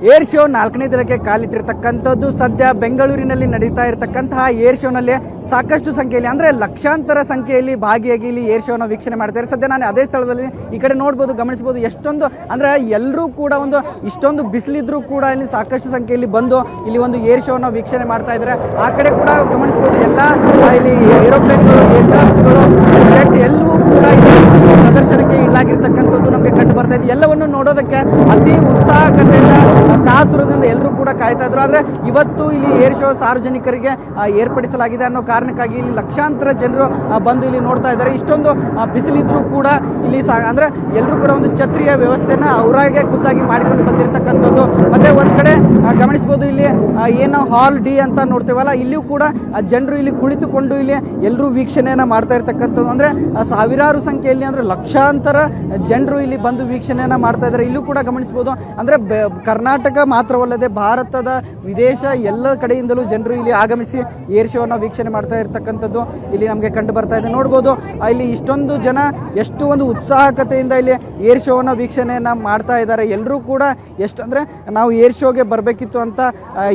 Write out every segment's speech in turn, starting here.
Air show ನಾಲ್ಕನೇ ದಿನಕ್ಕೆ ಕಾಲಿಟ್ಟಿರ್ತಕ್ಕಂಥದ್ದು ಸದ್ಯ ಬೆಂಗಳೂರಿನಲ್ಲಿ ನಡೀತಾ ಇರತಕ್ಕಂತಹ ಏರ್ ಶೋನಲ್ಲಿ ಸಾಕಷ್ಟು ಸಂಖ್ಯೆಯಲ್ಲಿ, ಅಂದ್ರೆ ಲಕ್ಷಾಂತರ ಸಂಖ್ಯೆಯಲ್ಲಿ ಭಾಗಿಯಾಗಿ ಇಲ್ಲಿ ಏರ್ ಶೋನ ವೀಕ್ಷಣೆ ಮಾಡ್ತಾರೆ ಸದ್ಯ ನಾನು ಅದೇ ಸ್ಥಳದಲ್ಲಿ ಈ ಕಡೆ ನೋಡ್ಬೋದು, ಗಮನಿಸ್ಬೋದು ಎಷ್ಟೊಂದು, ಅಂದ್ರೆ ಎಲ್ಲರೂ ಕೂಡ ಒಂದು ಇಷ್ಟೊಂದು ಬಿಸಿಲಿದ್ರೂ ಕೂಡ ಇಲ್ಲಿ ಸಾಕಷ್ಟು ಸಂಖ್ಯೆಯಲ್ಲಿ ಬಂದು ಇಲ್ಲಿ ಒಂದು ಏರ್ ಶೋನ ವೀಕ್ಷಣೆ ಮಾಡ್ತಾ ಇದ್ದಾರೆ. ಆ ಕಡೆ ಕೂಡ ಗಮನಿಸ್ಬೋದು, ಎಲ್ಲ ಇಲ್ಲಿ ಏರೋಪ್ಲೇನ್ಗಳು, ಏರ್ಕ್ರಾಫ್ಟ್ಗಳು, ಜೆಟ್ ಎಲ್ಲವೂ ಕೂಡ ಇಲ್ಲಿ ಪ್ರದರ್ಶನಕ್ಕೆ ಇಡಲಾಗಿರ್ತಕ್ಕಂಥದ್ದು ನಮಗೆ ಕಂಡು ಬರ್ತಾ ಇದೆ ಎಲ್ಲವನ್ನು ನೋಡೋದಕ್ಕೆ ಅತಿ ಉತ್ಸಾಹಕತೆಯಿಂದ ಆ, ಕಾತುರದಿಂದ ಎಲ್ಲರೂ ಕೂಡ ಕಾಯ್ತಾ ಇದ್ರು. ಆದರೆ ಇವತ್ತು ಇಲ್ಲಿ ಏರ್ ಶೋ ಸಾರ್ವಜನಿಕರಿಗೆ ಏರ್ಪಡಿಸಲಾಗಿದೆ ಅನ್ನೋ ಕಾರಣಕ್ಕಾಗಿ ಇಲ್ಲಿ ಲಕ್ಷಾಂತರ ಜನರು ಬಂದು ಇಲ್ಲಿ ನೋಡ್ತಾ ಇದ್ದಾರೆ. ಇಷ್ಟೊಂದು ಬಿಸಿಲಿದ್ರು ಕೂಡ ಇಲ್ಲಿ ಸಾ ಅಂದರೆ ಎಲ್ಲರೂ ಕೂಡ ಒಂದು ಛತ್ರಿಯ ವ್ಯವಸ್ಥೆನ ಅವರಾಗೆ ಖುದ್ದಾಗಿ ಮಾಡಿಕೊಂಡು ಬಂದಿರತಕ್ಕಂಥದ್ದು. ಮತ್ತೆ ಒಂದ್ ಕಡೆ ಗಮನಿಸ್ಬೋದು ಇಲ್ಲಿ ಏನೋ ಹಾಲ್ ಡಿ ಅಂತ ನೋಡ್ತೇವಲ್ಲ ಇಲ್ಲಿಯೂ ಕೂಡ ಜನರು ಇಲ್ಲಿ ಕುಳಿತುಕೊಂಡು ಇಲ್ಲಿ ಎಲ್ಲರೂ ವೀಕ್ಷಣೆಯನ್ನ ಮಾಡ್ತಾ ಇರ್ತಕ್ಕಂಥದ್ದು. ಅಂದ್ರೆ ಸಾವಿರಾರು ಸಂಖ್ಯೆಯಲ್ಲಿ ಅಂದ್ರೆ ಲಕ್ಷಾಂತರ ಜನರು ಇಲ್ಲಿ ಬಂದು ವೀಕ್ಷಣೆಯನ್ನ ಮಾಡ್ತಾ ಇದ್ದಾರೆ. ಇಲ್ಲೂ ಕೂಡ ಗಮನಿಸ್ಬೋದು. ಅಂದ್ರೆ ಕರ್ನಾಟಕ ಮಾತ್ರವಲ್ಲದೆ ಭಾರತದ ವಿದೇಶ ಎಲ್ಲ ಕಡೆಯಿಂದಲೂ ಜನರು ಇಲ್ಲಿ ಆಗಮಿಸಿ ಏರ್ ಶೋನ ವೀಕ್ಷಣೆ ಮಾಡ್ತಾ ಇರ್ತಕ್ಕಂಥದ್ದು ಇಲ್ಲಿ ನಮಗೆ ಕಂಡು ಬರ್ತಾ ಇದೆ. ನೋಡ್ಬೋದು ಇಲ್ಲಿ ಇಷ್ಟೊಂದು ಜನ, ಎಷ್ಟು ಒಂದು ಉತ್ಸಾಹಕತೆಯಿಂದ ಇಲ್ಲಿ ಏರ್ ಶೋನ ವೀಕ್ಷಣೆಯನ್ನು ಮಾಡ್ತಾ ಇದ್ದಾರೆ. ಎಲ್ಲರೂ ಕೂಡ ಎಷ್ಟು ಅಂದ್ರೆ ನಾವು ಏರ್ ಶೋಗೆ ಬರಬೇಕಿತ್ತು ಅಂತ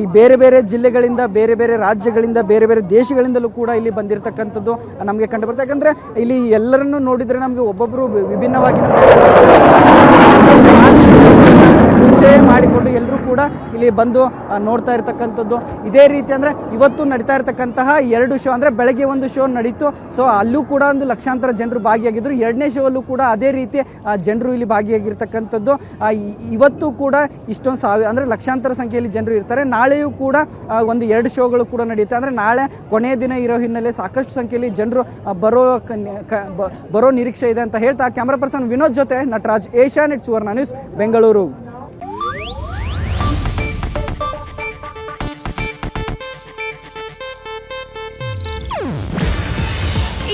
ಈ ಬೇರೆ ಬೇರೆ ಜಿಲ್ಲೆಗಳಿಂದ, ಬೇರೆ ಬೇರೆ ರಾಜ್ಯಗಳಿಂದ, ಬೇರೆ ಬೇರೆ ದೇಶಗಳಿಂದಲೂ ಕೂಡ ಇಲ್ಲಿ ಬಂದಿರತಕ್ಕಂಥದ್ದು ನಮಗೆ ಕಂಡು ಬರ್ತದೆ ಯಾಕಂದರೆ ಇಲ್ಲಿ ಎಲ್ಲರನ್ನು ನೋಡಿದ್ರೆ ನಮಗೆ ಒಬ್ಬೊಬ್ಬರು ವಿಭಿನ್ನವಾಗಿ ಮುಂಚೆ ಮಾಡಿಕೊಂಡು ಎಲ್ಲರೂ ಕೂಡ ಇಲ್ಲಿ ಬಂದು ನೋಡ್ತಾ ಇರ್ತಕ್ಕಂಥದ್ದು. ಇದೇ ರೀತಿ ಅಂದರೆ ಇವತ್ತು ನಡೀತಾ ಇರತಕ್ಕಂತಹ ಎರಡು ಶೋ ಅಂದರೆ ಬೆಳಗ್ಗೆ ಒಂದು ಶೋ ನಡೀತು. ಸೊ ಅಲ್ಲೂ ಕೂಡ ಒಂದು ಲಕ್ಷಾಂತರ ಜನರು ಭಾಗಿಯಾಗಿದ್ದರು ಎರಡನೇ ಶೋ ಅಲ್ಲೂ ಕೂಡ ಅದೇ ರೀತಿ ಜನರು ಇಲ್ಲಿ ಭಾಗಿಯಾಗಿರ್ತಕ್ಕಂಥದ್ದು. ಇವತ್ತು ಕೂಡ ಇಷ್ಟೊಂದು ಸಾವಿರ ಅಂದರೆ ಲಕ್ಷಾಂತರ ಸಂಖ್ಯೆಯಲ್ಲಿ ಜನರು ಇರ್ತಾರೆ. ನಾಳೆಯೂ ಕೂಡ ಒಂದು ಎರಡು ಶೋಗಳು ಕೂಡ ನಡೆಯುತ್ತೆ ಅಂದರೆ ನಾಳೆ ಕೊನೆಯ ದಿನ ಇರೋ ಹಿನ್ನೆಲೆ ಸಾಕಷ್ಟು ಸಂಖ್ಯೆಯಲ್ಲಿ ಜನರು ಬರೋ ಬರೋ ನಿರೀಕ್ಷೆ ಇದೆ ಅಂತ ಹೇಳ್ತಾ. ಕ್ಯಾಮ್ರಾ ಪರ್ಸನ್ ವಿನೋದ್ ಜೊತೆ Nataraj, Asia Asianet Suvarna news, Bengaluru.